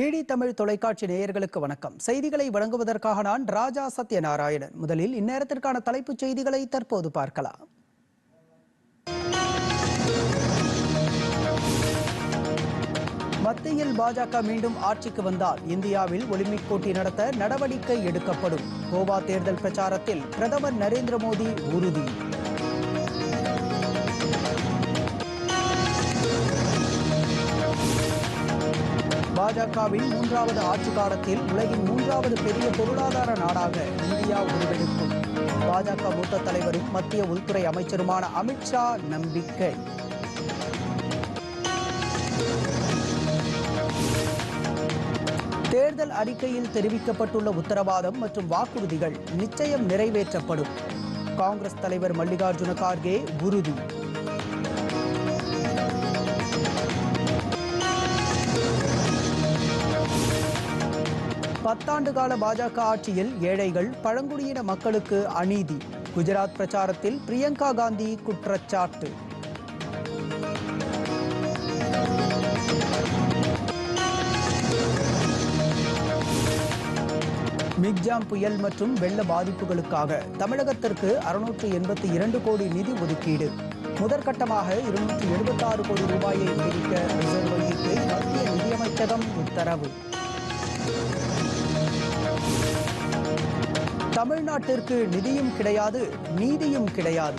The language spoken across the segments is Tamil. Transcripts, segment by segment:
டிடி தமிழ் தொலைக்காட்சி நேயர்களுக்கு வணக்கம். செய்திகளை வழங்குவதற்காக நான் ராஜா சத்யநாராயணன். முதலில் இந்நேரத்திற்கான தலைப்புச் செய்திகளை தற்போது பார்க்கலாம். மத்தியில் பாஜக மீண்டும் ஆட்சிக்கு வந்தால் இந்தியாவில் ஒலிம்பிக் போட்டி நடத்த நடவடிக்கை எடுக்கப்படும். கோவா தேர்தல் பிரச்சாரத்தில் பிரதமர் நரேந்திர மோடி உறுதி. பாஜகவின் மூன்றாவது ஆட்சி காலத்தில் உலகின் மூன்றாவது பெரிய பொருளாதார நாடாக இந்தியா உருவெடுக்கும். பாஜக மூத்த தலைவரும் மத்திய உள்துறை அமைச்சருமான அமித்ஷா நம்பிக்கை. தேர்தல் அறிக்கையில் தெரிவிக்கப்பட்டுள்ள உத்தரவாதம் மற்றும் வாக்குறுதிகள் நிச்சயம் நிறைவேற்றப்படும். காங்கிரஸ் தலைவர் மல்லிகார்ஜுன கார்கே உறுதி. பத்தாண்டு கால பாஜக ஆட்சியில் ஏழைகள் பழங்குடியின மக்களுக்கு அநீதி. குஜராத் பிரச்சாரத்தில் பிரியங்கா காந்தி குற்றச்சாட்டு. மிக்ஜாம் புயல் மற்றும் வெள்ள பாதிப்புகளுக்காக தமிழகத்திற்கு அறுநூற்று எண்பத்தி இரண்டு கோடி நிதி ஒதுக்கீடு. முதற்கட்டமாக இருநூற்றி எழுபத்தாறு கோடி ரூபாயை விடுவிக்க ரிசர்வ் வங்கிக்கு மத்திய நிதியமைச்சகம் உத்தரவு. தமிழ்நாட்டிற்கு நிதியும் கிடையாது நீதியும் கிடையாது.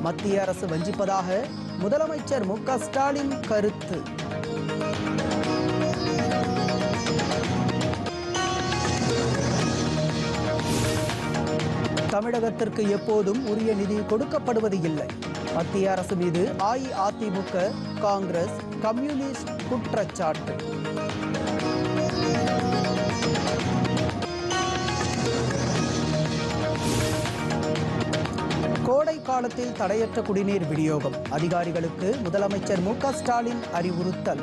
மத்திய அரசு வஞ்சிப்பதாக முதலமைச்சர் மு ஸ்டாலின் கருத்து. தமிழகத்திற்கு எப்போதும் உரிய நிதி கொடுக்கப்படுவது இல்லை. மத்திய அரசு மீது அஇஅதிமுக காங்கிரஸ் கம்யூனிஸ்ட் குற்றச்சாட்டு. கோடை காலத்தில் தடையற்ற குடிநீர் விநியோகம். அதிகாரிகளுக்கு முதலமைச்சர் மு ஸ்டாலின் அறிவுறுத்தல்.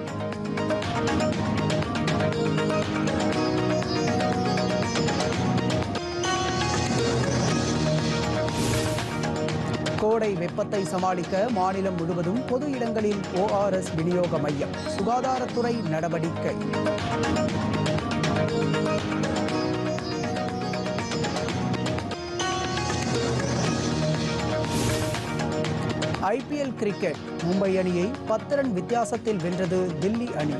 கோடை வெப்பத்தை சமாளிக்க மாநிலம் முழுவதும் பொது இடங்களில் ஓஆர்எஸ் விநியோக மையம். சுகாதாரத்துறை நடவடிக்கை. ஐபிஎல் கிரிக்கெட் மும்பை அணியை பத்து ரன் வித்தியாசத்தில் வென்றது தில்லி அணி.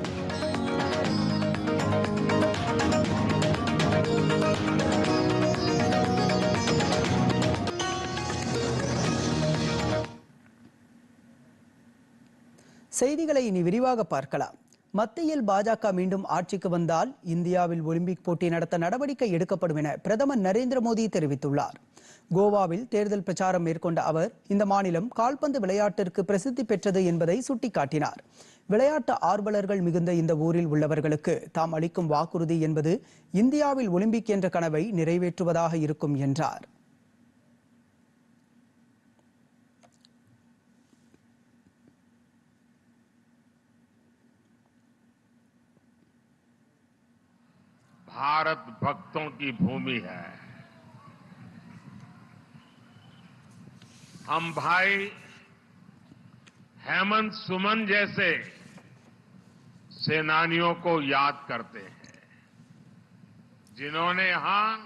செய்திகளை இனி விரிவாக பார்க்கலாம். மத்தியில் பாஜக மீண்டும் ஆட்சிக்கு வந்தால் இந்தியாவில் ஒலிம்பிக் போட்டி நடத்த நடவடிக்கை எடுக்கப்படும் என பிரதமர் நரேந்திர மோடி தெரிவித்துள்ளார். கோவாவில் தேர்தல் பிரச்சாரம் மேற்கொண்ட அவர் இந்த மாநிலம் கால்பந்து விளையாட்டிற்கு பிரசித்தி பெற்றது என்பதை சுட்டிக்காட்டினார் விளையாட்டு ஆர்வலர்கள் மிகுந்த இந்த ஊரில் உள்ளவர்களுக்கு தாம் அளிக்கும் வாக்குறுதி என்பது இந்தியாவில் ஒலிம்பிக் என்ற கனவை நிறைவேற்றுவதாக இருக்கும் என்றார் भारत भक्तों की भूमि है हम भाई हेमंत सुमन जैसे सेनानियों को याद करते हैं, जिन्होंने यहाँ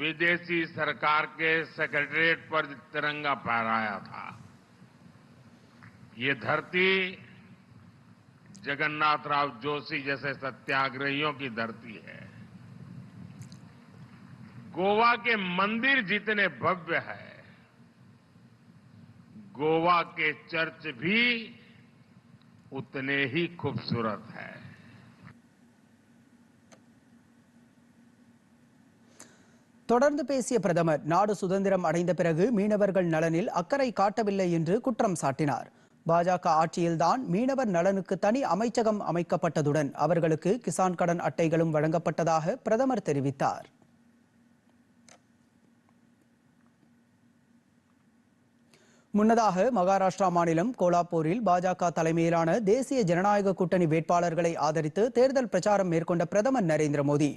विदेशी सरकार के सेक्रेटरिएट पर तिरंगा फहराया था। ये धरती जगन्नाथ राव जोशी जैसे सत्याग्रहियों की धरती है। गोवा के मंदिर जितने भव्य है गोवा के चर्च भी उतने ही खूबसूरत है தொடர்ந்து பேசிய பிரதமர் நாடு சுதந்திரம் அடைந்த பிறகு மீனவர்கள் நலனில் அக்கறை காட்டவில்லை என்று குற்றம் சாட்டினார் பாஜக ஆட்சியில்தான் மீனவர் நலனுக்கு தனி அமைச்சகம் அமைக்கப்பட்டதுடன் அவர்களுக்கு கிசான் கடன் அட்டைகளும் வழங்கப்பட்டதாக பிரதமர் தெரிவித்தார் முன்னதாக மகாராஷ்டிரா மாநிலம் கோலாப்பூரில் பாஜக தலைமையிலான தேசிய ஜனநாயக கூட்டணி வேட்பாளர்களை ஆதரித்து தேர்தல் பிரச்சாரம் மேற்கொண்ட பிரதமர் நரேந்திர மோடி.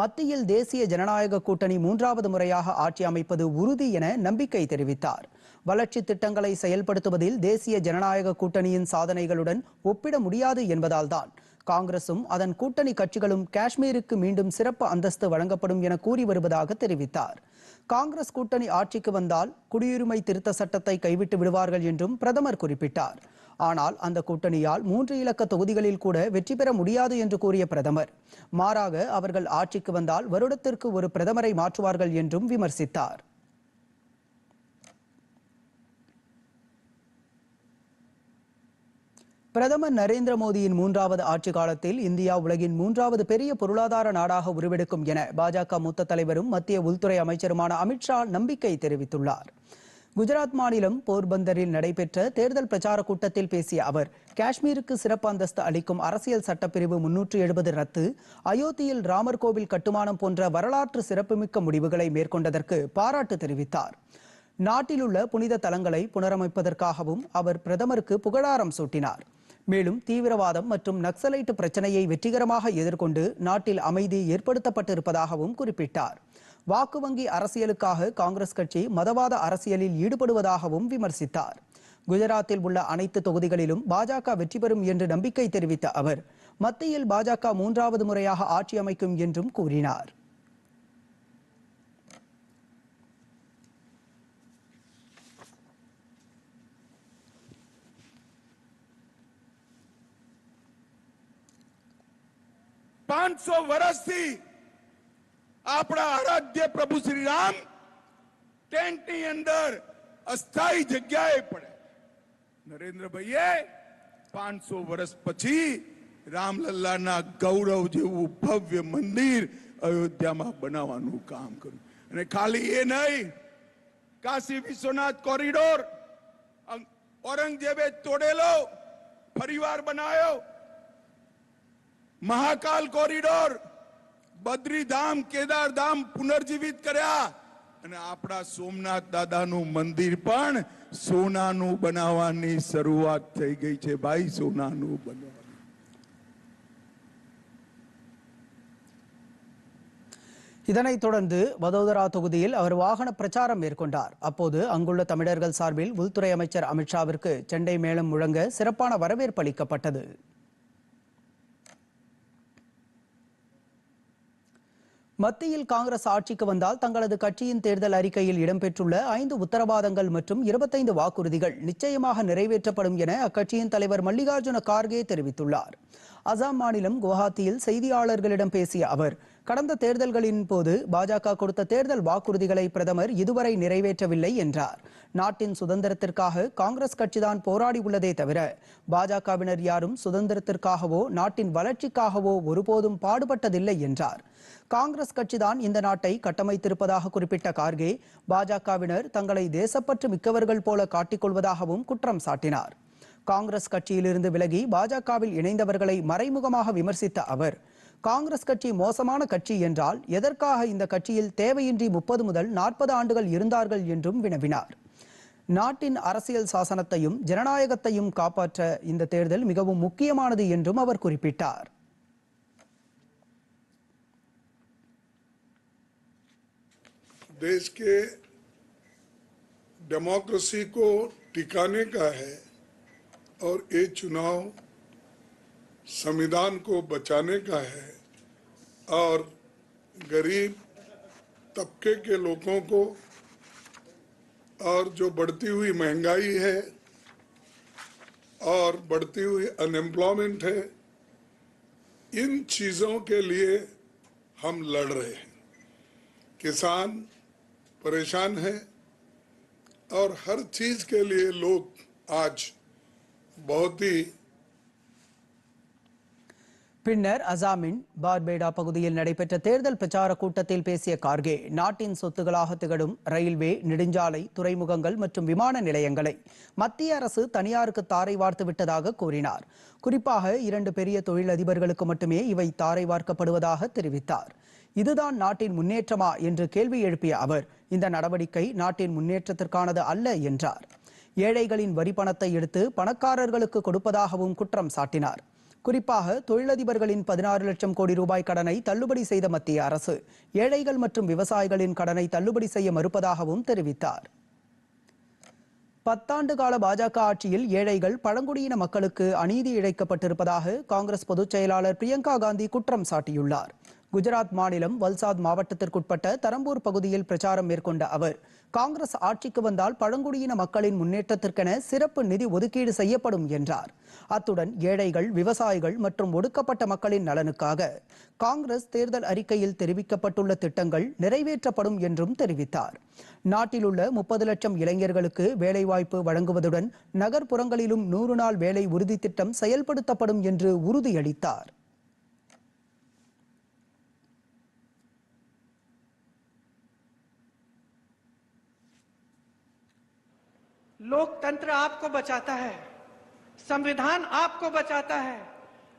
மத்தியில் தேசிய ஜனநாயக கூட்டணி மூன்றாவது முறையாக ஆட்சி அமைப்பது உறுதி என நம்பிக்கை தெரிவித்தார். வளர்ச்சி திட்டங்களை செயல்படுத்துவதில் தேசிய ஜனநாயக கூட்டணியின் சாதனைகளுடன் ஒப்பிட முடியாது என்பதால்தான். காங்கிரசும் அதன் கூட்டணி கட்சிகளும் காஷ்மீருக்கு மீண்டும் சிறப்பு அந்தஸ்து வழங்கப்படும் என கூறி வருவதாக தெரிவித்தார். காங்கிரஸ் கூட்டணி ஆட்சிக்கு வந்தால் குடியுரிமை திருத்த சட்டத்தை கைவிட்டு விடுவார்கள் என்றும் பிரதமர் குறிப்பிட்டார். ஆனால் அந்த கூட்டணியால் மூன்று இலக்க தொகுதிகளில் கூட வெற்றி பெற முடியாது என்று கூறிய பிரதமர். மாறாக அவர்கள் ஆட்சிக்கு வந்தால் வருடத்திற்கு ஒரு பிரதமரை மாற்றுவார்கள் என்றும் விமர்சித்தார். பிரதமர் நரேந்திர மோடியின் மூன்றாவது ஆட்சி காலத்தில் இந்தியா உலகின் மூன்றாவது பெரிய பொருளாதார நாடாக உருவெடுக்கும் என பாஜக மூத்த தலைவரும் மத்திய உள்துறை அமைச்சருமான அமித்ஷா நம்பிக்கை தெரிவித்துள்ளார். குஜராத் மாநிலம் போர்பந்தரில் நடைபெற்ற தேர்தல் பிரச்சார கூட்டத்தில் பேசிய அவர் காஷ்மீருக்கு சிறப்பு அந்தஸ்து அளிக்கும் அரசியல் சட்டப்பிரிவு முன்னூற்று எழுபது ரத்து அயோத்தியில் ராமர் கோவில் கட்டுமானம் போன்ற வரலாற்று சிறப்புமிக்க முடிவுகளை மேற்கொண்டதற்கு பாராட்டு தெரிவித்தார். நாட்டிலுள்ள புனித தலங்களை புனரமைப்பதற்காகவும் அவர் பிரதமருக்கு புகழாரம் சூட்டினார். மேலும் தீவிரவாதம் மற்றும் நக்சலைட் பிரச்சனையை வெற்றிகரமாக எதிர்கொண்டு நாட்டில் அமைதி ஏற்படுத்தப்பட்டிருப்பதாகவும் குறிப்பிட்டார். வாக்கு வங்கி அரசியலுக்காக காங்கிரஸ் கட்சி மதவாத அரசியலில் ஈடுபடுவதாகவும் விமர்சித்தார். குஜராத்தில் உள்ள அனைத்து தொகுதிகளிலும் பாஜக வெற்றி பெறும் என்று நம்பிக்கை தெரிவித்த அவர் மத்தியில் பாஜக மூன்றாவது முறையாக ஆட்சி அமைக்கும் என்றும் கூறினார். પાંચસો વર્ષથી આપણા આરાધ્ય પ્રભુ શ્રી રામ ટેન્ટની અંદર અસ્થાયી જગ્યાએ પડે નરેન્દ્રભાઈએ પાંચસો વર્ષ પછી રામલલ્લાના ગૌરવ જેવું ભવ્ય મંદિર અયોધ્યામાં બનાવવાનું કામ કર્યું અને ખાલી એ નહીં કાશી વિશ્વનાથ કોરિડોર અં- ઔરંગઝેબે તોડેલો ફરીવાર બનાવ્યો મહાકાલ કોરિડોર બદ્રીધામ કેદારધામ પુનર્જીવિત કર્યા અને આપણા સોમનાથ દાદાનું મંદિર પણ સોનાનું બનાવવાની શરૂઆત થઈ ગઈ છે ભાઈ સોનાનું બનાવવાનું இதனைத் தொடர்ந்து வதோதரா தொகுதியில் அவர் வாகன பிரச்சாரம் மேற்கொண்டார் அப்போது அங்குள்ள தமிழர்கள் சார்பில் உள்துறை அமைச்சர் அமித்ஷாவிற்கு செண்டை மேளம் முழங்க சிறப்பான வரவேற்பு அளிக்கப்பட்டது மத்தியில் காங்கிரஸ் ஆட்சிக்கு வந்தால் தங்களது கட்சியின் தேர்தல் அறிக்கையில் இடம்பெற்றுள்ள ஐந்து உத்தரவாதங்கள் மற்றும் இருபத்தைந்து வாக்குறுதிகள் நிச்சயமாக நிறைவேற்றப்படும் என அக்கட்சியின் தலைவர் மல்லிகார்ஜுன கார்கே தெரிவித்துள்ளார். அசாம் மாநிலம் குவஹாத்தியில் செய்தியாளர்களிடம் பேசிய அவர் கடந்த தேர்தல்களின் போது பாஜக கொடுத்த தேர்தல் வாக்குறுதிகளை பிரதமர் இதுவரை நிறைவேற்றவில்லை என்றார். நாட்டின் சுதந்திரத்திற்காக காங்கிரஸ் கட்சிதான் போராடி உள்ளதே தவிர பாஜகவினர் யாரும் சுதந்திரத்திற்காகவோ நாட்டின் வளர்ச்சிக்காகவோ ஒருபோதும் பாடுபட்டதில்லை என்றார். காங்கிரஸ் கட்சிதான் இந்த நாட்டை கட்டமைத்திருப்பதாக குறிப்பிட்ட கார்கே பாஜகவினர் தங்களை தேசப்பற்று மிக்கவர்கள் போல காட்டிக்கொள்வதாகவும் குற்றம் சாட்டினார். காங்கிரஸ் கட்சியிலிருந்து விலகி பாஜகவில் இணைந்தவர்களை மறைமுகமாக விமர்சித்த அவர் காங்கிரஸ் கட்சி மோசமான கட்சி என்றால் எதற்காக இந்த கட்சியில் தேவையின்றி முப்பது முதல் நாற்பது ஆண்டுகள் இருந்தார்கள் என்றும் வினவினார் நாட்டின் அரசியல் சாசனத்தையும் ஜனநாயகத்தையும் காப்பாற்ற இந்த தேர்தல் மிகவும் முக்கியமானது என்றும் அவர் குறிப்பிட்டார் देश के डेमोक्रेसी को टिकाने का है और ये चुनाव संविधान को बचाने का है और गरीब तबके के लोगों को और जो बढ़ती हुई महँगाई है और बढ़ती हुई अनएम्प्लॉयमेंट है, इन चीज़ों के लिए हम लड़ रहे हैं। किसान परेशान है और हर चीज़ के लिए लोग आज बहुत ही பின்னர் அசாமின் பார்பேடா பகுதியில் நடைபெற்ற தேர்தல் பிரச்சார கூட்டத்தில் பேசிய கார்கே நாட்டின் சொத்துகளாக திகழும் ரயில்வே நெடுஞ்சாலை துறைமுகங்கள் மற்றும் விமான நிலையங்களை மத்திய அரசு தனியாருக்கு தாரை வார்த்து விட்டதாக கூறினார். குறிப்பாக இரண்டு பெரிய தொழிலதிபர்களுக்கு மட்டுமே இவை தாரை வார்க்கப்படுவதாக தெரிவித்தார். இதுதான் நாட்டின் முன்னேற்றமா என்று கேள்வி எழுப்பிய அவர் இந்த நடவடிக்கை நாட்டின் முன்னேற்றத்திற்கானது அல்ல என்றார். ஏழைகளின் வரி பணத்தை எடுத்து பணக்காரர்களுக்கு கொடுப்பதாகவும் குற்றம் சாட்டினார். குறிப்பாக தொழிலதிபர்களின் பதினாறு லட்சம் கோடி ரூபாய் கடனை தள்ளுபடி செய்த மத்திய அரசு. ஏழைகள் மற்றும் விவசாயிகளின் கடனை தள்ளுபடி செய்ய மறுப்பதாகவும் தெரிவித்தார். பத்தாண்டு கால பாஜக ஆட்சியில் ஏழைகள் பழங்குடியின மக்களுக்கு அநீதி இழைக்கப்பட்டிருப்பதாக காங்கிரஸ் பொதுச் செயலாளர் பிரியங்கா காந்தி குற்றம் சாட்டியுள்ளார். குஜராத் மாநிலம் வல்சாத் மாவட்டத்திற்குட்பட்ட தரம்பூர் பகுதியில் பிரச்சாரம் மேற்கொண்ட அவர் காங்கிரஸ் ஆட்சிக்கு வந்தால் பழங்குடியின மக்களின் முன்னேற்றத்திற்கென சிறப்பு நிதி ஒதுக்கீடு செய்யப்படும் என்றார். அத்துடன் ஏழைகள் விவசாயிகள் மற்றும் ஒடுக்கப்பட்ட மக்களின் நலனுக்காக காங்கிரஸ் தேர்தல் அறிக்கையில் தெரிவிக்கப்பட்டுள்ள திட்டங்கள் நிறைவேற்றப்படும் என்றும் தெரிவித்தார். நாட்டில் உள்ள முப்பது லட்சம் இளைஞர்களுக்கு வேலைவாய்ப்பு வழங்குவதுடன் நகர்ப்புறங்களிலும் நூறு நாள் வேலை உறுதி திட்டம் செயல்படுத்தப்படும் என்று உறுதியளித்தார். लोकतंत्र आपको बचाता है, संविधान आपको बचाता है।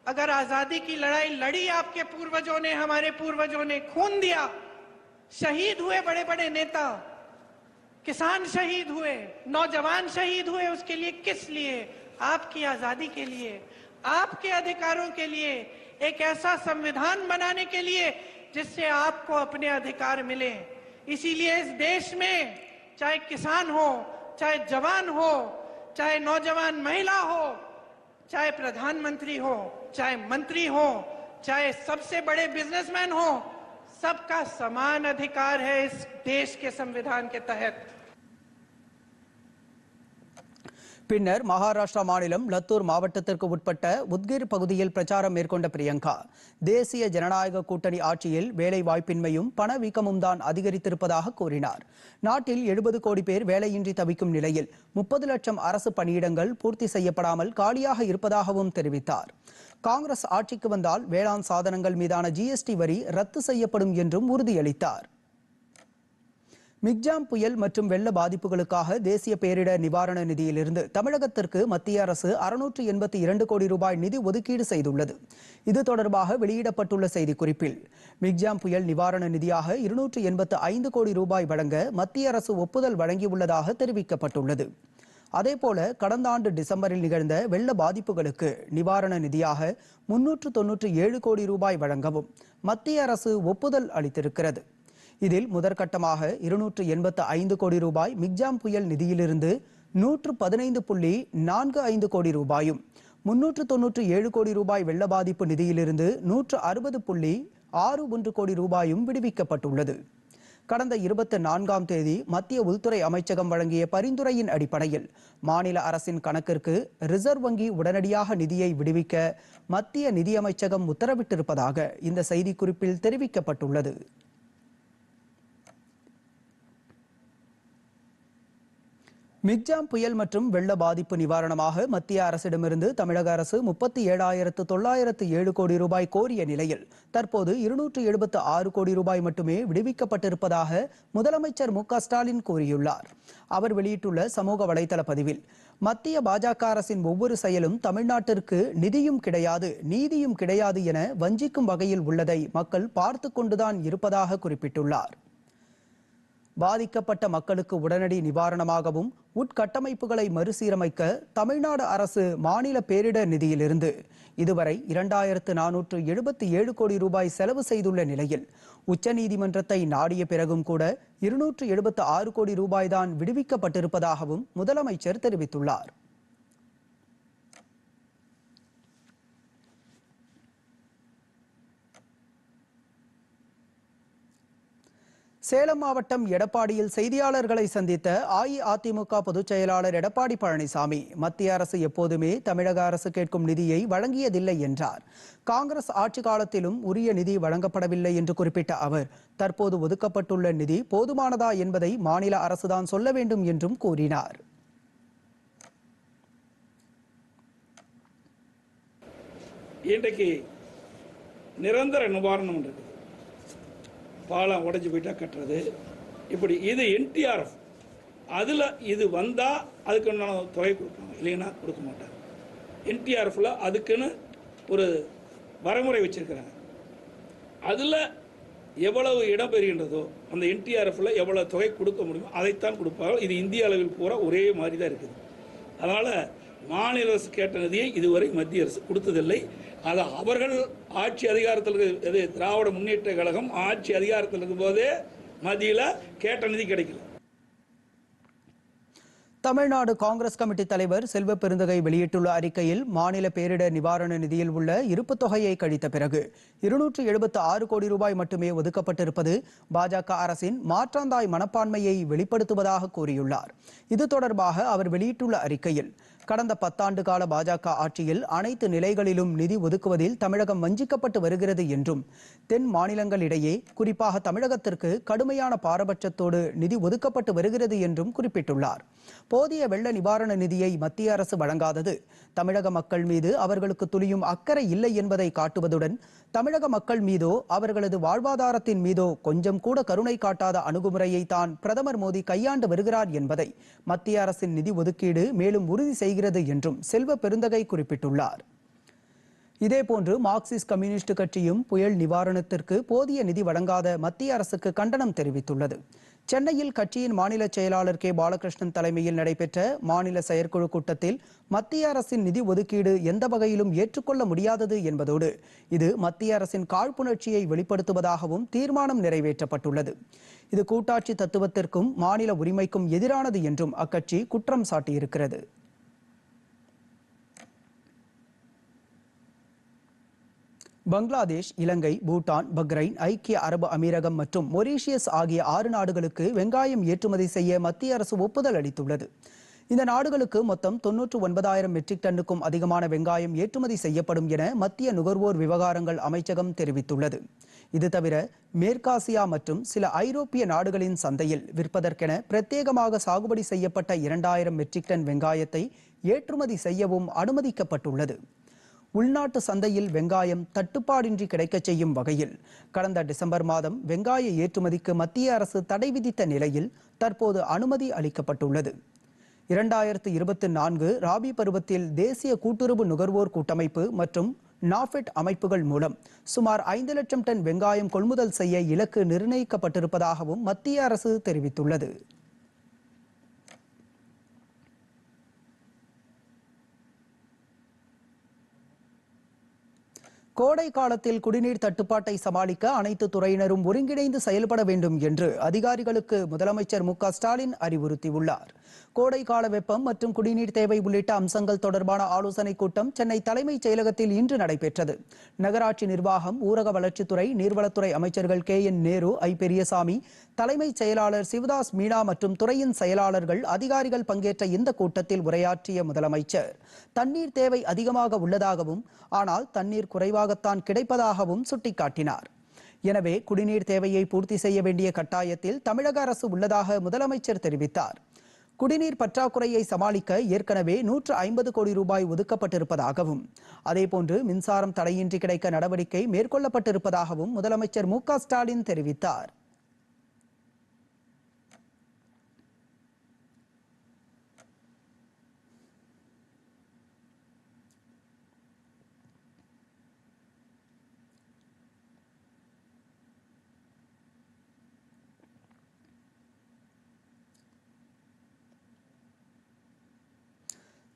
अगर आज़ादी की लड़ाई लड़ी आपके पूर्वजों ने, हमारे पूर्वजों ने, खून दिया, शहीद हुए बड़े बड़े नेता, किसान शहीद हुए, नौजवान शहीद हुए, उसके लिए किस लिए? आपकी आज़ादी के लिए, आपके अधिकारों के लिए, एक ऐसा संविधान बनाने के लिए जिससे आपको अपने अधिकार मिले। इसीलिए इस देश में, चाहे किसान हो चाहे जवान हो, चाहे नौजवान महिला हो, चाहे प्रधानमंत्री हो, चाहे मंत्री हो, चाहे सबसे बड़े बिजनेसमैन हो, सबका समान अधिकार है इस देश के संविधान के तहत। பின்னர் மகாராஷ்டிரா மாநிலம் லத்தூர் மாவட்டத்திற்கு உட்பட்ட உத்கிர் பகுதியில் பிரச்சாரம் மேற்கொண்ட பிரியங்கா தேசிய ஜனநாயக கூட்டணி ஆட்சியில் வேலைவாய்ப்பின்மையும் பணவீக்கமும் தான் அதிகரித்திருப்பதாக கூறினார். நாட்டில் எழுபது கோடி பேர் வேலையின்றி தவிக்கும் நிலையில் முப்பது லட்சம் அரசு பணியிடங்கள் பூர்த்தி செய்யப்படாமல் காலியாக இருப்பதாகவும் தெரிவித்தார். காங்கிரஸ் ஆட்சிக்கு வந்தால் வேளாண் சாதனங்கள் மீதான ஜிஎஸ்டி வரி ரத்து செய்யப்படும் என்றும் உறுதியளித்தார். மிக்ஜாம் புயல் மற்றும் வெள்ள பாதிப்புகளுக்காக தேசிய பேரிடர் நிவாரண நிதியிலிருந்து தமிழகத்திற்கு மத்திய அரசு அறுநூற்று எண்பத்தி இரண்டு கோடி ரூபாய் நிதி ஒதுக்கீடு செய்துள்ளது. இது தொடர்பாக வெளியிடப்பட்டுள்ள செய்திக்குறிப்பில் மிக்ஜாம் புயல் நிவாரண நிதியாக இருநூற்று எண்பத்து ஐந்து கோடி ரூபாய் வழங்க மத்திய அரசு ஒப்புதல் வழங்கியுள்ளதாக தெரிவிக்கப்பட்டுள்ளது. அதேபோல கடந்த ஆண்டு டிசம்பரில் நிகழ்ந்த வெள்ள பாதிப்புகளுக்கு நிவாரண நிதியாக முன்னூற்று தொன்னூற்று ஏழு கோடி ரூபாய் வழங்கவும் மத்திய அரசு ஒப்புதல் அளித்திருக்கிறது. இதில் முதற்கட்டமாக இருநூற்று எண்பத்து ஐந்து கோடி ரூபாய் மிக்ஜாம் புயல் நிதியிலிருந்து நூற்று பதினைந்து புள்ளி நான்கு ஐந்து கோடி ரூபாயும் முன்னூற்று தொன்னூற்று ஏழு கோடி ரூபாய் வெள்ள பாதிப்பு நிதியிலிருந்து நூற்று அறுபது புள்ளி ஆறு ஒன்று கோடி ரூபாயும் விடுவிக்கப்பட்டுள்ளது. கடந்த இருபத்தி நான்காம் தேதி மத்திய உள்துறை அமைச்சகம் வழங்கிய பரிந்துரையின் அடிப்படையில் மாநில அரசின் கணக்கிற்கு ரிசர்வ் வங்கி உடனடியாக நிதியை விடுவிக்க மத்திய நிதியமைச்சகம் உத்தரவிட்டிருப்பதாக இந்த செய்திக்குறிப்பில் தெரிவிக்கப்பட்டுள்ளது. மிக்ஜாம் புயல் மற்றும் வெள்ள பாதிப்பு நிவாரணமாக மத்திய அரசிடமிருந்து தமிழக அரசு முப்பத்தி ஏழாயிரத்து தொள்ளாயிரத்து ஏழு கோடி ரூபாய் கோரிய நிலையில் தற்போது இருநூற்று எழுபத்து ஆறு கோடி ரூபாய் மட்டுமே விடுவிக்கப்பட்டிருப்பதாக முதலமைச்சர் மு க ஸ்டாலின் கூறியுள்ளார். அவர் வெளியிட்டுள்ள சமூக வலைதள பதிவில் மத்திய பாஜக அரசின் ஒவ்வொரு செயலும் தமிழ்நாட்டிற்கு நிதியும் கிடையாது நீதியும் கிடையாது என வஞ்சிக்கும் வகையில் உள்ளதை மக்கள் பார்த்து கொண்டுதான் இருப்பதாக குறிப்பிட்டுள்ளார். பாதிக்கப்பட்ட மக்களுக்கு உடனடி நிவாரணமாகவும் உட்கட்டமைப்புகளை மறுசீரமைக்க தமிழ்நாடு அரசு மாநில பேரிடர் நிதியிலிருந்து இதுவரை இரண்டாயிரத்து நானூற்று எழுபத்தி ஏழு கோடி ரூபாய் செலவு செய்துள்ள நிலையில் உச்சநீதிமன்றத்தை நாடிய பிறகும் கூட இருநூற்று எழுபத்து ஆறு கோடி ரூபாய் தான் விடுவிக்கப்பட்டிருப்பதாகவும் முதலமைச்சர் தெரிவித்துள்ளார். சேலம் மாவட்டம் எடப்பாடியில் செய்தியாளர்களை சந்தித்த அஇஅதிமுக பொதுச் செயலாளர் எடப்பாடி பழனிசாமி மத்திய அரசு எப்போதுமே தமிழக அரசு கேட்கும் நிதியை வழங்கியதில்லை என்றார். காங்கிரஸ் ஆட்சி காலத்திலும் உரிய நிதி வழங்கப்படவில்லை என்று குறிப்பிட்ட அவர் தற்போது ஒதுக்கப்பட்டுள்ள நிதி போதுமானதா என்பதை மாநில அரசுதான் சொல்ல வேண்டும் என்றும் கூறினார். இன்றைக்கு நிரந்தர நிவாரணம் இருக்குது பாலம் உடஞ்சி போயிட்டா கட்டுறது. இப்படி இது என்டிஆர்எஃப் அதில் இது வந்தால் அதுக்கு உண்டான தொகை கொடுப்பாங்க. இல்லைன்னா கொடுக்க மாட்டாங்க. என்டிஆர்எஃப்பில் அதுக்குன்னு ஒரு வரைமுறை வச்சுருக்கிறாங்க. அதில் எவ்வளவு இடம் பெறுகின்றதோ அந்த என்டிஆர்எஃப்பில் எவ்வளோ தொகை கொடுக்க முடியுமோ அதைத்தான் கொடுப்பாங்க. இது இந்திய அளவில் பூரா ஒரே மாதிரி தான் இருக்குது. அதனால் மாநில அரசு கேட்ட நிதியை இதுவரை மத்திய அரசு கொடுத்ததில்லை. அது அவர்கள் ஆட்சி அதிகாரத்தில் இது திராவிட முன்னேற்ற கழகம் ஆட்சி அதிகாரத்தில் இருக்கும்போதே மத்தியில் கேட்ட நிதி கிடைக்கல. தமிழ்நாடு காங்கிரஸ் கமிட்டி தலைவர் செல்வ பெருந்தகை வெளியிட்டுள்ள அறிக்கையில் மாநில பேரிடர் நிவாரண நிதியில் உள்ள இருப்பு தொகையை கழித்த பிறகு இருநூற்று எழுபத்து ஆறு கோடி ரூபாய் மட்டுமே ஒதுக்கப்பட்டிருப்பது பாஜக அரசின் மாற்றாந்தாய் மனப்பான்மையை வெளிப்படுத்துவதாக கூறியுள்ளார். இது தொடர்பாக அவர் வெளியிட்டுள்ள அறிக்கையில் கடந்த பத்தாண்டு கால பாஜக ஆட்சியில் அனைத்து நிலைகளிலும் நிதி ஒதுக்குவதில் தமிழகம் வஞ்சிக்கப்பட்டு வருகிறது என்றும் தென் மாநிலங்களிடையே குறிப்பாக தமிழகத்திற்கு கடுமையான பாரபட்சத்தோடு நிதி ஒதுக்கப்பட்டு வருகிறது என்றும் குறிப்பிட்டுள்ளார். போதிய வெள்ள நிவாரண நிதியை மத்திய அரசு வழங்காதது. தமிழக மக்கள் மீது அவர்களுக்கு துளியும் அக்கறை இல்லை என்பதை காட்டுவதுடன் தமிழக மக்கள் மீதோ அவர்களது வாழ்வாதாரத்தின் மீதோ கொஞ்சம் கூட கருணை காட்டாத அணுகுமுறையை தான் பிரதமர் மோடி கையாண்டு வருகிறார் என்பதை மத்திய அரசின் நிதி ஒதுக்கீடு மேலும் உறுதி செய்கிறது என்றும் செல்வ பெருந்தகை குறிப்பிட்டுள்ளார். இதேபோன்று மார்க்சிஸ்ட் கம்யூனிஸ்ட் கட்சியும் புயல் நிவாரணத்திற்கு போதிய நிதி வழங்காத மத்திய அரசுக்கு கண்டனம் தெரிவித்துள்ளது. சென்னையில் கட்சியின் மாநில செயலாளர் கே. பாலகிருஷ்ணன் தலைமையில் நடைபெற்ற மாநில செயற்குழு கூட்டத்தில் மத்திய அரசின் நிதி ஒதுக்கீடு எந்த வகையிலும் ஏற்றுக்கொள்ள முடியாதது என்பதோடு இது மத்திய அரசின் காழ்ப்புணர்ச்சியை வெளிப்படுத்துவதாகவும் தீர்மானம் நிறைவேற்றப்பட்டுள்ளது. இது கூட்டாட்சி தத்துவத்திற்கும் மாநில உரிமைக்கும் எதிரானது என்றும் அக்கட்சி குற்றம் சாட்டியிருக்கிறது. பங்களாதேஷ் இலங்கை பூட்டான் பக்ரைன் ஐக்கிய அரபு அமீரகம் மற்றும் மொரீஷியஸ் ஆகிய ஆறு நாடுகளுக்கு வெங்காயம் ஏற்றுமதி செய்ய மத்திய அரசு ஒப்புதல் அளித்துள்ளது. இந்த நாடுகளுக்கு மொத்தம் தொன்னூற்று ஒன்பதாயிரம் மெட்ரிக் டன்னுக்கும் அதிகமான வெங்காயம் ஏற்றுமதி செய்யப்படும் என மத்திய நுகர்வோர் விவகாரங்கள் அமைச்சகம் தெரிவித்துள்ளது. இது தவிர மேற்காசியா மற்றும் சில ஐரோப்பிய நாடுகளின் சந்தையில் விற்பதற்கென பிரத்யேகமாக சாகுபடி செய்யப்பட்ட இரண்டாயிரம் மெட்ரிக் டன் வெங்காயத்தை ஏற்றுமதி செய்யவும் அனுமதிக்கப்பட்டுள்ளது. உள்நாட்டு சந்தையில் வெங்காயம் தட்டுப்பாடின்றி கிடைக்கச் செய்யும் வகையில் கடந்த டிசம்பர் மாதம் வெங்காய ஏற்றுமதிக்கு மத்திய அரசு தடை விதித்த நிலையில் தற்போது அனுமதி அளிக்கப்பட்டுள்ளது. இரண்டாயிரத்து இருபத்தி நான்கு ராபி பருவத்தில் தேசிய கூட்டுறவு நுகர்வோர் கூட்டமைப்பு மற்றும் நாஃபெட் அமைப்புகள் மூலம் சுமார் ஐந்து லட்சம் டன் வெங்காயம் கொள்முதல் செய்ய இலக்கு நிர்ணயிக்கப்பட்டிருப்பதாகவும் மத்திய அரசு தெரிவித்துள்ளது. கோடை காலத்தில் குடிநீர் தட்டுப்பாட்டை சமாளிக்க அனைத்து துறையினரும் ஒருங்கிணைந்து செயல்பட வேண்டும் என்று அதிகாரிகளுக்கு முதலமைச்சர் மு க ஸ்டாலின் அறிவுறுத்தியுள்ளார். கோடை கால வெப்பம் மற்றும் குடிநீர் தேவை உள்ளிட்ட அம்சங்கள் தொடர்பான ஆலோசனைக் கூட்டம் சென்னை தலைமைச் செயலகத்தில் இன்று நடைபெற்றது. நகராட்சி நிர்வாகம் ஊரக வளர்ச்சித்துறை நீர்வளத்துறை அமைச்சர்கள் K. N. Nehru I. Periyasamy தலைமைச் செயலாளர் சிவதாஸ் மீனா மற்றும் துறையின் செயலாளர்கள் அதிகாரிகள் பங்கேற்ற இந்த கூட்டத்தில் உரையாற்றிய முதலமைச்சர். தண்ணீர் தேவை அதிகமாக உள்ளதாகவும் ஆனால் தண்ணீர் குறைவாகத்தான் கிடைப்பதாகவும் சுட்டிக்காட்டினார். எனவே குடிநீர் தேவையை பூர்த்தி செய்ய வேண்டிய கட்டாயத்தில் தமிழக அரசு உள்ளதாக முதலமைச்சர் தெரிவித்தார். குடிநீர் பற்றாக்குறையை சமாளிக்க ஏற்கனவே நூற்று ஐம்பது கோடி ரூபாய் ஒதுக்கப்பட்டிருப்பதாகவும் அதேபோன்று மின்சாரம் தடையின்றி கிடைக்க நடவடிக்கை மேற்கொள்ளப்பட்டிருப்பதாகவும் முதலமைச்சர் மு க ஸ்டாலின் தெரிவித்தார்.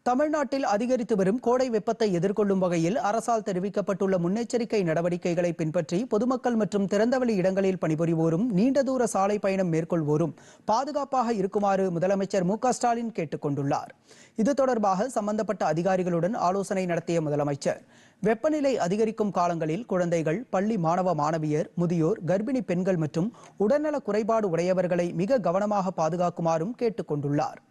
தமிழ்நாட்டில் அதிகரித்து வரும் கோடை வெப்பத்தை எதிர்கொள்ளும் வகையில் அரசால் தெரிவிக்கப்பட்டுள்ள முன்னெச்சரிக்கை நடவடிக்கைகளை பின்பற்றி பொதுமக்கள் மற்றும் திறந்தவெளி இடங்களில் பணிபுரிவோரும் நீண்ட தூர சாலை பயணம் மேற்கொள்வோரும் பாதுகாப்பாக இருக்குமாறு முதலமைச்சர் மு ஸ்டாலின் கேட்டுக் கொண்டுள்ளார். இது தொடர்பாக சம்பந்தப்பட்ட அதிகாரிகளுடன் ஆலோசனை நடத்திய முதலமைச்சர் வெப்பநிலை அதிகரிக்கும் காலங்களில் குழந்தைகள் பள்ளி மாணவ மாணவியர் முதியோர் கர்ப்பிணி பெண்கள் மற்றும் உடல்நல குறைபாடு உடையவர்களை மிக கவனமாக பாதுகாக்குமாறும் கேட்டுக் கொண்டுள்ளார்.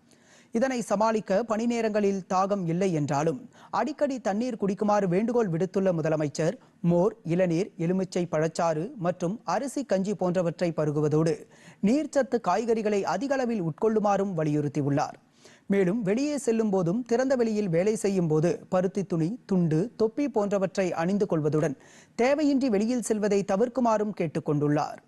இதனை சமாளிக்க பணி நேரங்களில் தாகம் இல்லை என்றாலும் அடிக்கடி தண்ணீர் குடிக்குமாறு வேண்டுகோள் விடுத்துள்ள முதலமைச்சர் மோர் இளநீர் எலுமிச்சை பழச்சாறு மற்றும் அரிசி கஞ்சி போன்றவற்றை பருகுவதோடு நீர்ச்சத்து காய்கறிகளை அதிக அளவில் உட்கொள்ளுமாறும் வலியுறுத்தியுள்ளார். மேலும் வெளியே செல்லும் போதும் திறந்த வெளியில் வேலை செய்யும் போது பருத்தி துணி துண்டு தொப்பி போன்றவற்றை அணிந்து கொள்வதுடன் தேவையின்றி வெளியில் செல்வதை தவிர்க்குமாறும் கேட்டுக்கொண்டுள்ளார்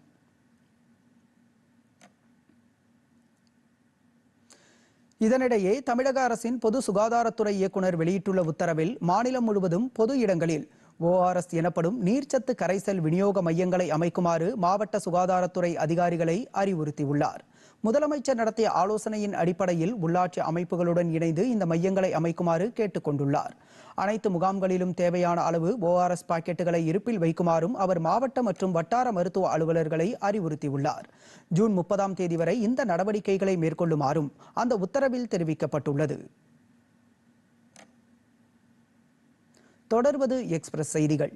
இதனிடையே தமிழக அரசின் பொது சுகாதாரத்துறை இயக்குனர் வெளியிட்டுள்ள உத்தரவில் மாநிலம் முழுவதும் பொது இடங்களில் ஓஆர்எஸ் எனப்படும் நீர்ச்சத்து கரைசல் விநியோக மையங்களை அமைக்குமாறு மாவட்ட சுகாதாரத்துறை அதிகாரிகளை அறிவுறுத்தியுள்ளார். முதலமைச்சர் நடத்திய ஆலோசனையின் அடிப்படையில் உள்ளாட்சி அமைப்புகளுடன் இணைந்து இந்த மையங்களை அமைக்குமாறு கேட்டுக் கொண்டுள்ளார் அனைத்து முகாம்களிலும் தேவையான அளவு ஓஆர்எஸ் பாக்கெட்டுகளை இருப்பில் வைக்குமாறும் அவர் மாவட்ட மற்றும் வட்டார மருத்துவ அலுவலர்களை அறிவுறுத்தியுள்ளார். ஜூன் முப்பதாம் தேதி வரை இந்த நடவடிக்கைகளை மேற்கொள்ளுமாறும் அந்த உத்தரவில் தெரிவிக்கப்பட்டுள்ளது. தொடர்வது எக்ஸ்பிரஸ் செய்திகள்.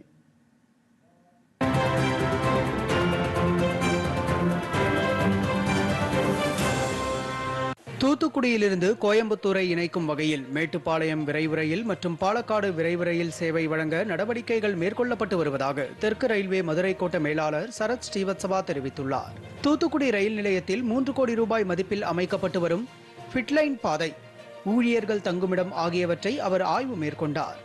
தூத்துக்குடியிலிருந்து கோயம்புத்தூரை இணைக்கும் வகையில் மேட்டுப்பாளையம் விரைவு ரயில் மற்றும் பாலக்காடு விரைவு ரயில் சேவை வழங்க நடவடிக்கைகள் மேற்கொள்ளப்பட்டு வருவதாக தெற்கு ரயில்வே மதுரை கோட்ட மேலாளர் சரத் ஸ்ரீவத்சவா தெரிவித்துள்ளார். தூத்துக்குடி ரயில் நிலையத்தில் மூன்று கோடி ரூபாய் மதிப்பில் அமைக்கப்பட்டு வரும் ஃபிட்லைன் பாதை ஊழியர்கள் தங்குமிடம் ஆகியவற்றை அவர் ஆய்வு மேற்கொண்டார்.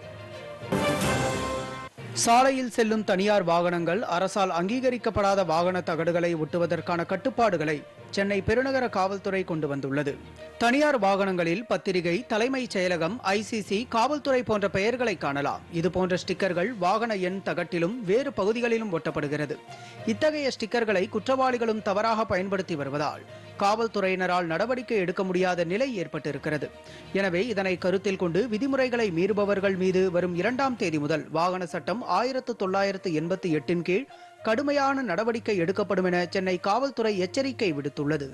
சாலையில் செல்லும் தனியார் வாகனங்கள் அரசால் அங்கீகரிக்கப்படாத வாகன தகடுகளை ஒட்டுவதற்கான கட்டுப்பாடுகளை சென்னை பெருநகர காவல்துறை கொண்டு வந்துள்ளது. தனியார் வாகனங்களில் பத்திரிகை தலைமைச் செயலகம் ஐசிசி காவல்துறை போன்ற பெயர்களை காணலாம். இது போன்ற ஸ்டிக்கர்கள் வாகன எண் தகட்டிலும் வேறு பகுதிகளிலும் ஒட்டப்படுகிறது. இத்தகைய ஸ்டிக்கர்களை குற்றவாளிகளும் தவறாக பயன்படுத்தி வருவதால் காவல்துறையினரால் நடவடிக்கை எடுக்க முடியாத நிலை ஏற்பட்டிருக்கிறது. எனவே இதனை கருத்தில் கொண்டு விதிமுறைகளை மீறுபவர்கள் மீது வரும் இரண்டாம் தேதி முதல் வாகன சட்டம் ஆயிரத்து தொள்ளாயிரத்து எண்பத்தி எட்டின் கீழ் கடுமையான நடவடிக்கை எடுக்கப்படும் என சென்னை காவல்துறை எச்சரிக்கை விடுத்துள்ளது.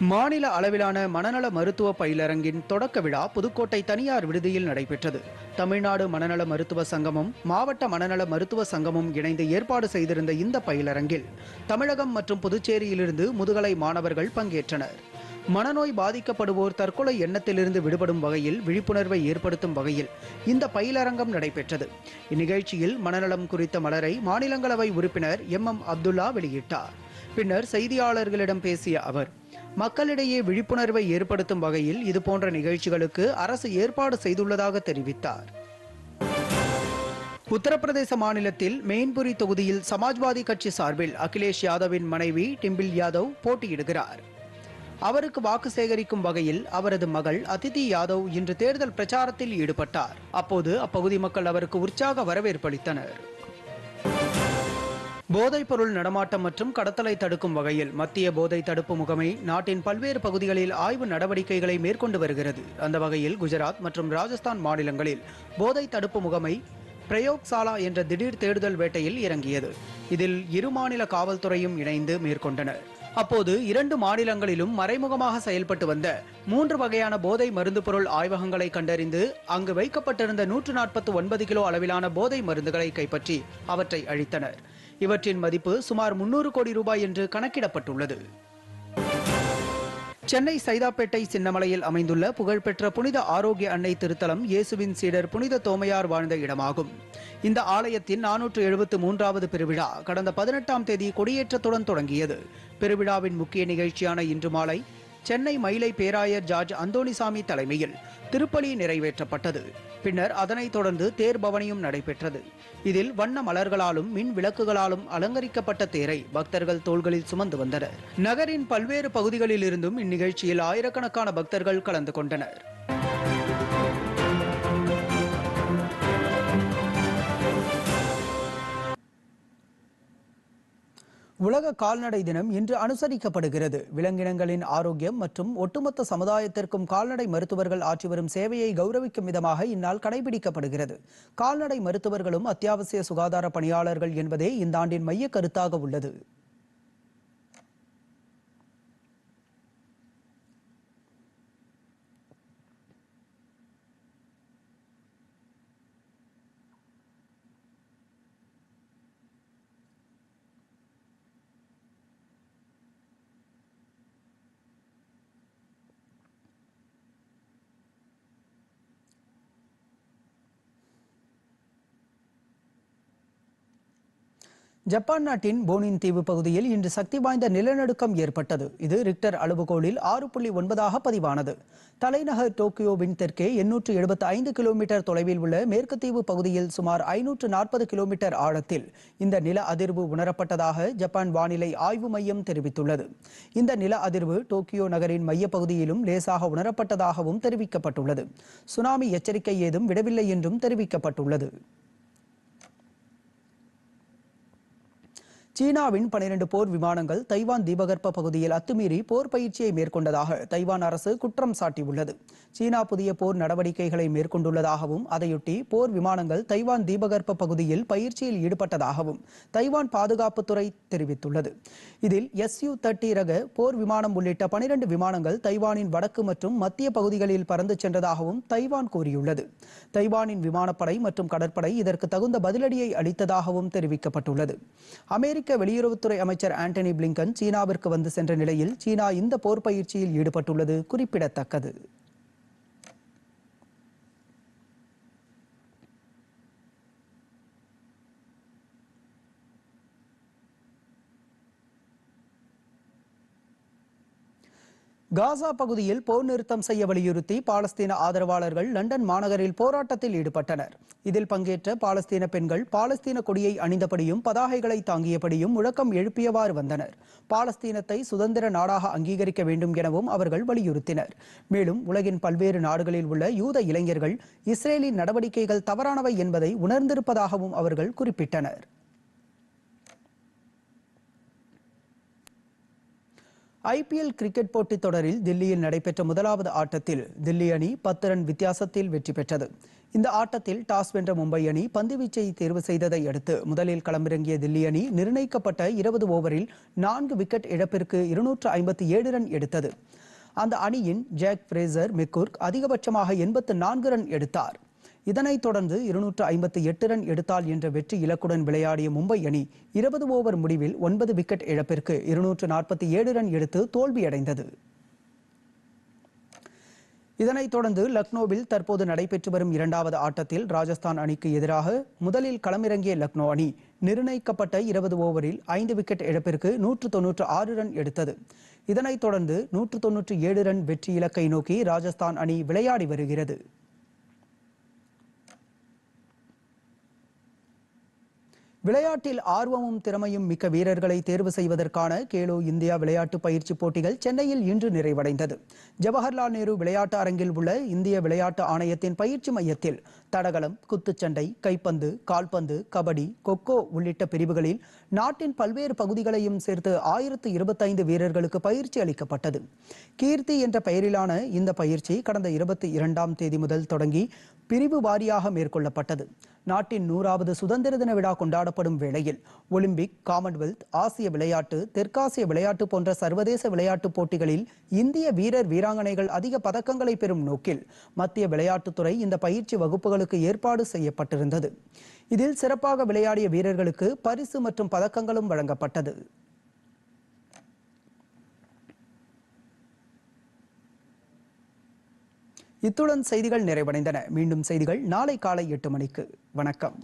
மாநில அளவிலான மனநல மருத்துவ பயிலரங்கின் தொடக்க விழா புதுக்கோட்டை தனியார் விடுதியில் நடைபெற்றது. தமிழ்நாடு மனநல மருத்துவ சங்கமும் மாவட்ட மனநல மருத்துவ சங்கமும் இணைந்து ஏற்பாடு செய்திருந்த இந்த பயிலரங்கில் தமிழகம் மற்றும் புதுச்சேரியிலிருந்து முதுகலை மாணவர்கள் பங்கேற்றனர். மனநோய் பாதிக்கப்படுவோர் தற்கொலை எண்ணத்திலிருந்து விடுபடும் வகையில் விழிப்புணர்வை ஏற்படுத்தும் வகையில் இந்த பயிலரங்கம் நடைபெற்றது. இந்நிகழ்ச்சியில் மனநலம் குறித்த மலரை மாநிலங்களவை உறுப்பினர் எம். எம். அப்துல்லா வெளியிட்டார். பின்னர் செய்தியாளர்களிடம் பேசிய அவர் மக்களிடையே விழிப்புணர்வை ஏற்படுத்தும் வகையில் இதுபோன்ற நிகழ்ச்சிகளுக்கு அரசு ஏற்பாடு செய்துள்ளதாக தெரிவித்தார். உத்தரப்பிரதேச மாநிலத்தில் மெயின்புரி தொகுதியில் சமாஜ்வாதி கட்சி சார்பில் அகிலேஷ் யாதவின் மனைவி டிம்பில் யாதவ் போட்டியிடுகிறார். அவருக்கு வாக்கு சேகரிக்கும் வகையில் அவரது மகள் அதிதி யாதவ் இன்று தேர்தல் பிரச்சாரத்தில் ஈடுபட்டார். அப்போது அப்பகுதி மக்கள் அவருக்கு உற்சாக வரவேற்பளித்தனர் போதைப் பொருள் நடமாட்டம் மற்றும் கடத்தலை தடுக்கும் வகையில் மத்திய போதை தடுப்பு முகமை நாட்டின் பல்வேறு பகுதிகளில் ஆய்வு நடவடிக்கைகளை மேற்கொண்டு வருகிறது. அந்த வகையில் குஜராத் மற்றும் ராஜஸ்தான் மாநிலங்களில் போதை தடுப்பு முகமை பிரயோக்சாலா என்ற திடீர் தேடுதல் வேட்டையில் இறங்கியது. இதில் இரு மாநில காவல்துறையும் இணைந்து மேற்கொண்டனர். அப்போது இரண்டு மாநிலங்களிலும் மறைமுகமாக செயல்பட்டு வந்த மூன்று வகையான போதை மருந்து பொருள் ஆய்வகங்களை கண்டறிந்து அங்கு வைக்கப்பட்டிருந்த நூற்று நாற்பத்தி ஒன்பது கிலோ அளவிலான போதை மருந்துகளை கைப்பற்றி அவற்றை அழித்தனர். இவற்றின் மதிப்பு சுமார் முன்னூறு கோடி ரூபாய் என்று கணக்கிடப்பட்டுள்ளது. சென்னை சைதாப்பேட்டை சின்னமலையில் அமைந்துள்ள புகழ்பெற்ற புனித ஆரோக்கிய அன்னை திருத்தலம் இயேசுவின் சீடர் புனித தோமையார் வாழ்ந்த இடமாகும். இந்த ஆலயத்தின் நானூற்று எழுபத்து மூன்றாவது பெருவிழா கடந்த பதினெட்டாம் தேதி கொடியேற்றத்துடன் தொடங்கியது. பெருவிழாவின் முக்கிய நிகழ்ச்சியான இன்று மாலை சென்னை மயிலை பேராயர் ஜார்ஜ் அந்தோணிசாமி தலைமையில் திருப்பலி நிறைவேற்றப்பட்டது. பின்னர் அதனைத் தொடர்ந்து தேர் பவனியும் நடைபெற்றது. இதில் வண்ண மலர்களாலும் மின் விளக்குகளாலும் அலங்கரிக்கப்பட்ட தேரை பக்தர்கள் தோள்களில் சுமந்து வந்தனர். நகரின் பல்வேறு பகுதிகளிலிருந்தும் இந்நிகழ்ச்சியில் ஆயிரக்கணக்கான பக்தர்கள் கலந்து கொண்டனர். உலக கால்நடை தினம் இன்று அனுசரிக்கப்படுகிறது. விலங்கினங்களின் ஆரோக்கியம் மற்றும் ஒட்டுமொத்த சமுதாயத்திற்கும் கால்நடை மருத்துவர்கள் ஆற்றி வரும் சேவையை கௌரவிக்கும் விதமாக இந்நாள் கடைபிடிக்கப்படுகிறது. கால்நடை மருத்துவர்களும் அத்தியாவசிய சுகாதார பணியாளர்கள் என்பதே இந்த ஆண்டின் மைய கருத்தாக உள்ளது. ஜப்பான் நாட்டின் போனின் தீவு பகுதியில் இன்று சக்தி வாய்ந்த நிலநடுக்கம் ஏற்பட்டது. இது ரிக்டர் அளவுகோலில் ஆறு புள்ளி ஒன்பதாக பதிவானது. தலைநகர் டோக்கியோவின் தெற்கே எண்ணூற்று எழுபத்தி ஐந்து கிலோமீட்டர் தொலைவில் உள்ள மேற்கு தீவு பகுதியில் சுமார் ஐநூற்று நாற்பது கிலோமீட்டர் ஆழத்தில் இந்த நில அதிர்வு உணரப்பட்டதாக ஜப்பான் வானிலை ஆய்வு மையம் தெரிவித்துள்ளது. இந்த நில அதிர்வு டோக்கியோ நகரின் மையப்பகுதியிலும் லேசாக உணரப்பட்டதாகவும் தெரிவிக்கப்பட்டுள்ளது. சுனாமி எச்சரிக்கை ஏதும் விடவில்லை என்றும் தெரிவிக்கப்பட்டுள்ளது. சீனாவின் பனிரெண்டு போர் விமானங்கள் தைவான் தீபகற்ப பகுதியில் அத்துமீறி போர் பயிற்சியை மேற்கொண்டதாக தைவான் அரசு குற்றம் சாட்டியுள்ளது. சீனா புதிய போர் நடவடிக்கைகளை மேற்கொண்டுள்ளதாகவும் அதையொட்டி போர் விமானங்கள் தைவான் தீபகற்ப பகுதியில் பயிற்சியில் ஈடுபட்டதாகவும் தைவான் பாதுகாப்புத்துறை தெரிவித்துள்ளது. இதில் எஸ்யூ தேர்ட்டி ரக போர் விமானம் உள்ளிட்ட பனிரெண்டு விமானங்கள் தைவானின் வடக்கு மற்றும் மத்திய பகுதிகளில் பறந்து சென்றதாகவும் தைவான் கூறியுள்ளது. தைவானின் விமானப்படை மற்றும் கடற்படை இதற்கு தகுந்த பதிலடியை அளித்ததாகவும் தெரிவிக்கப்பட்டுள்ளது. அமெரிக்க வெளியுறவுத்துறை அமைச்சர் ஆண்டனி பிளிங்கன் சீனாவிற்கு வந்து சென்ற நிலையில் சீனா இந்த போர் பயிற்சியில் ஈடுபட்டுள்ளது குறிப்பிடத்தக்கது. காசா பகுதியில் போர் நிறுத்தம் செய்ய வலியுறுத்தி பாலஸ்தீன ஆதரவாளர்கள் லண்டன் மாநகரில் போராட்டத்தில் ஈடுபட்டனர். இதில் பங்கேற்ற பாலஸ்தீன பெண்கள் பாலஸ்தீன கொடியை அணிந்தபடியும் பதாகைகளை தாங்கியபடியும் முழக்கம் எழுப்பியவாறு வந்தனர். பாலஸ்தீனத்தை சுதந்திர நாடாக அங்கீகரிக்க வேண்டும் எனவும் அவர்கள் வலியுறுத்தினர். மேலும் உலகின் பல்வேறு நாடுகளில் உள்ள யூத இளைஞர்கள் இஸ்ரேலின் நடவடிக்கைகள் தவறானவை என்பதை உணர்ந்திருப்பதாகவும் அவர்கள் குறிப்பிட்டனர். ஐபிஎல் கிரிக்கெட் போட்டித் தொடரில் தில்லியில் நடைபெற்ற முதலாவது ஆட்டத்தில் தில்லி அணி பத்து ரன் வித்தியாசத்தில் வெற்றி பெற்றது. இந்த ஆட்டத்தில் டாஸ் வென்ற மும்பை அணி பந்துவீச்சை தேர்வு செய்ததை அடுத்து முதலில் களமிறங்கிய தில்லி அணி நிர்ணயிக்கப்பட்ட இருபது ஓவரில் நான்கு விக்கெட் இழப்பிற்கு இருநூற்று ஐம்பத்தி ஏழு ரன் எடுத்தது. அந்த அணியின் ஜாக் பிரேசர் மெக்குர்க் அதிகபட்சமாக எண்பத்து நான்கு ரன் எடுத்தார். இதனைத் தொடர்ந்து இருநூற்று ஐம்பத்தி எட்டு ரன் எடுத்தால் என்ற வெற்றி இலக்குடன் விளையாடிய மும்பை அணி இருபது ஓவர் முடிவில் ஒன்பது விக்கெட் இழப்பிற்கு இருநூற்று நாற்பத்தி ஏழு ரன் எடுத்து தோல்வியடைந்தது. இதனைத் தொடர்ந்து லக்னோவில் தற்போது நடைபெற்று வரும் இரண்டாவது ஆட்டத்தில் ராஜஸ்தான் அணிக்கு எதிராக முதலில் களமிறங்கிய லக்னோ அணி நிர்ணயிக்கப்பட்ட இருபது ஓவரில் ஐந்து விக்கெட் இழப்பிற்கு நூற்று தொன்னூற்று ஆறு ரன் எடுத்தது. இதனைத் தொடர்ந்து நூற்று தொன்னூற்று ஏழு ரன் வெற்றி இலக்கை நோக்கி ராஜஸ்தான் அணி விளையாடி வருகிறது. விளையாட்டில் ஆர்வமும் திறமையும் மிக்க வீரர்களை தேர்வு செய்வதற்கான கேலோ இந்தியா விளையாட்டு பயிற்சி போட்டிகள் சென்னையில் இன்று நிறைவடைந்தது. ஜவஹர்லால் நேரு விளையாட்டு அரங்கில் உள்ள இந்திய விளையாட்டு ஆணையத்தின் பயிற்சி மையத்தில் தடகளம் குத்துச்சண்டை கைப்பந்து கால்பந்து கபடி கொக்கோ உள்ளிட்ட பிரிவுகளில் நாட்டின் பல்வேறு பகுதிகளையும் சேர்த்து ஆயிரத்து இருபத்தைந்து வீரர்களுக்கு பயிற்சி அளிக்கப்பட்டது. கீர்த்தி என்ற பெயரிலான இந்த பயிற்சி கடந்த இருபத்தி இரண்டாம் தேதி முதல் தொடங்கி பிரிவு வாரியாக மேற்கொள்ளப்பட்டது. நாட்டின் நூறாவது சுதந்திர தின விழா கொண்டாடப்படும் வேளையில் ஒலிம்பிக் காமன்வெல்த் ஆசிய விளையாட்டு தெற்காசிய விளையாட்டு போன்ற சர்வதேச விளையாட்டுப் போட்டிகளில் இந்திய வீரர் வீராங்கனைகள் அதிக பதக்கங்களை பெறும் நோக்கில் மத்திய விளையாட்டுத்துறை இந்த பயிற்சி வகுப்புகள் வகுப்புகளுக்கு ஏற்பாடு செய்யப்பட்டிருந்தது. இதில் சிறப்பாக விளையாடிய வீரர்களுக்கு பரிசு மற்றும் பதக்கங்களும் வழங்கப்பட்டது. இத்துடன் செய்திகள் நிறைவடைந்தன. மீண்டும் செய்திகள் நாளை காலை எட்டு மணிக்கு. வணக்கம்.